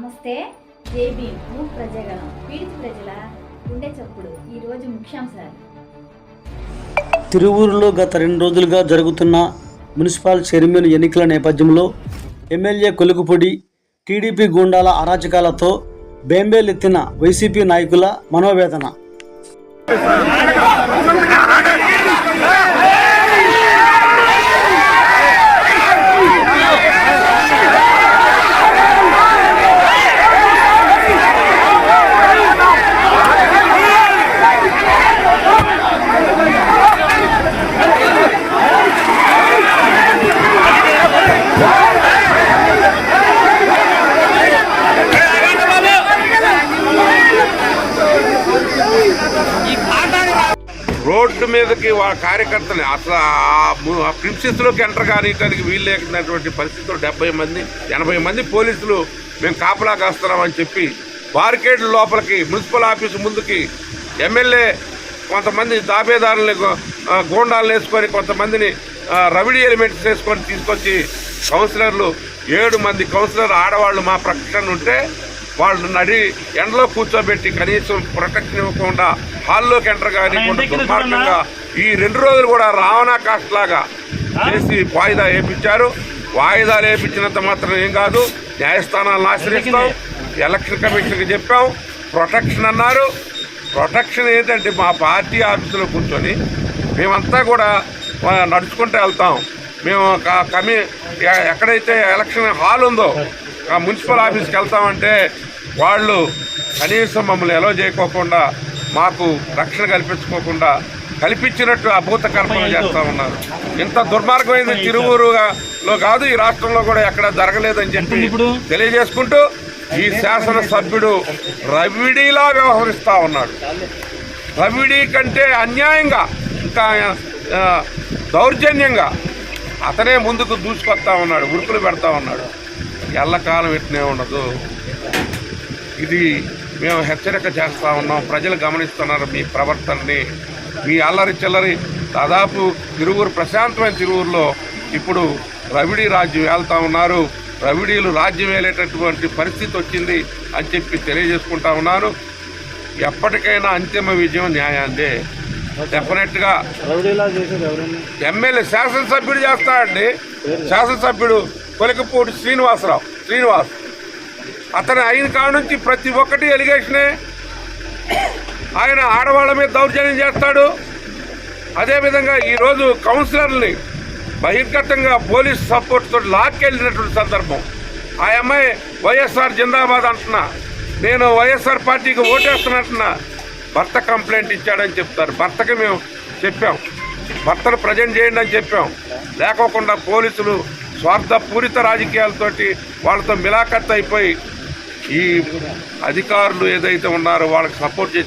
నమస్తే జై భీమ్. మూక్ పీడిత ప్రజల గుండె చప్పుడు. ఈరోజు ముఖ్యాంశాలు. తిరువూరులో గత రెండు రోజులుగా జరుగుతున్న మున్సిపల్ చైర్మన్ ఎన్నికల నేపథ్యంలో ఎమ్మెల్యే కొలుకుపొడి టీడీపీ గూండాల అరాచకాలతో బేంబేలెత్తిన వైసీపీ నాయకుల మనోవేదన. రోడ్డు మీదకి వాళ్ళ కార్యకర్తలు అసలు ఆ ప్రిన్సెస్లోకి ఎంటర్ కానియటానికి వీలు లేకున్నటువంటి పరిస్థితులు డెబ్బై మంది ఎనభై మంది పోలీసులు మేము కాపలా కాస్తున్నామని చెప్పి బార్కేడ్ లోపలికి మున్సిపల్ ఆఫీసు ముందుకి ఎమ్మెల్యే కొంతమంది దాబేదారులని గోండాలను వేసుకొని కొంతమందిని రవిడి ఎలిమెంట్స్ వేసుకొని తీసుకొచ్చి కౌన్సిలర్లు ఏడు మంది కౌన్సిలర్ ఆడవాళ్ళు మా ప్రకటన ఉంటే వాళ్ళు నడి ఎండలో కూర్చోబెట్టి కనీసం ప్రొటెక్షన్ ఇవ్వకుండా హాల్లోకి ఎంటర్ కానివ్వకుండా దుర్మార్గంగా ఈ రెండు రోజులు కూడా రావణా కాస్ట్ లాగా చేసి వాయిదా వేయించారు వాయిదాలు వేయించినంత మాత్రం ఏం కాదు న్యాయస్థానాలను ఆశ్రయిస్తాం. ఎలక్షన్ కమిషన్కి చెప్పాం. ప్రొటెక్షన్ అన్నారు. ప్రొటెక్షన్ ఏంటంటే మా పార్టీ ఆఫీసులో కూర్చొని మేమంతా కూడా నడుచుకుంటూ వెళ్తాం. మేము కమి ఎక్కడైతే ఎలక్షన్ హాల్ ఉందో ఆ మున్సిపల్ ఆఫీస్కి వెళ్తామంటే వాళ్ళు కనీసం మమ్మల్ని ఎలో చేయకోకుండా మాకు రక్షణ కల్పించుకోకుండా కల్పించినట్టు అభూత కల్పన చేస్తూ ఉన్నారు. ఇంత దుర్మార్గమైన తిరువూరులో కాదు ఈ రాష్ట్రంలో కూడా ఎక్కడ జరగలేదని చెప్పి తెలియజేసుకుంటూ ఈ శాసనసభ్యుడు రవిడిలా వ్యవహరిస్తా ఉన్నాడు. రవిడి కంటే అన్యాయంగా ఇంకా దౌర్జన్యంగా అతనే ముందుకు దూసుకొస్తా ఉన్నాడు ఉరుకులు పెడతా ఉన్నాడు. ఎల్లకాలం ఇట్నే ఉండదు. ఇది మేము హెచ్చరిక చేస్తా ఉన్నాం. ప్రజలు గమనిస్తున్నారు మీ ప్రవర్తనని. మీ అల్లరి చిల్లరి దాదాపు తిరువురు ప్రశాంతమైన తిరువురులో ఇప్పుడు రవిడి రాజ్యం వెళ్తా ఉన్నారు. రవిడీలు రాజ్యం వేలేటటువంటి పరిస్థితి వచ్చింది అని చెప్పి తెలియజేసుకుంటా ఉన్నాను. ఎప్పటికైనా అంతిమ విజయం న్యాయాందే. డెఫినెట్గా ఎమ్మెల్యే శాసనసభ్యుడు చేస్తాడండి. శాసనసభ్యుడు కొలికపూడి శ్రీనివాసరావు. శ్రీనివాస్. అతను అయిన కాడ నుంచి ప్రతి ఒక్కటి ఎలిగేషనే. ఆయన ఆడవాళ్ళ మీద దౌర్జన్యం చేస్తాడు. అదేవిధంగా ఈరోజు కౌన్సిలర్ని బహిర్గతంగా పోలీస్ సపోర్ట్తో లాక్కెళ్ళినటువంటి సందర్భం. ఆ అమ్మాయి వైఎస్ఆర్ జిందాబాద్ అంటున్నా నేను వైఎస్ఆర్ పార్టీకి ఓటేస్తున్నట్టున్నా భర్త కంప్లైంట్ ఇచ్చాడని చెప్తారు. భర్తకి మేము చెప్పాం. భర్తను ప్రజెంట్ చేయండి అని చెప్పాం. లేకోకుండా పోలీసులు స్వార్థపూరిత రాజకీయాలతోటి వాళ్ళతో మిలాఖత్ అయిపోయి ఈ అధికారులు ఏదైతే ఉన్నారో వాళ్ళకి సపోర్ట్ చేసి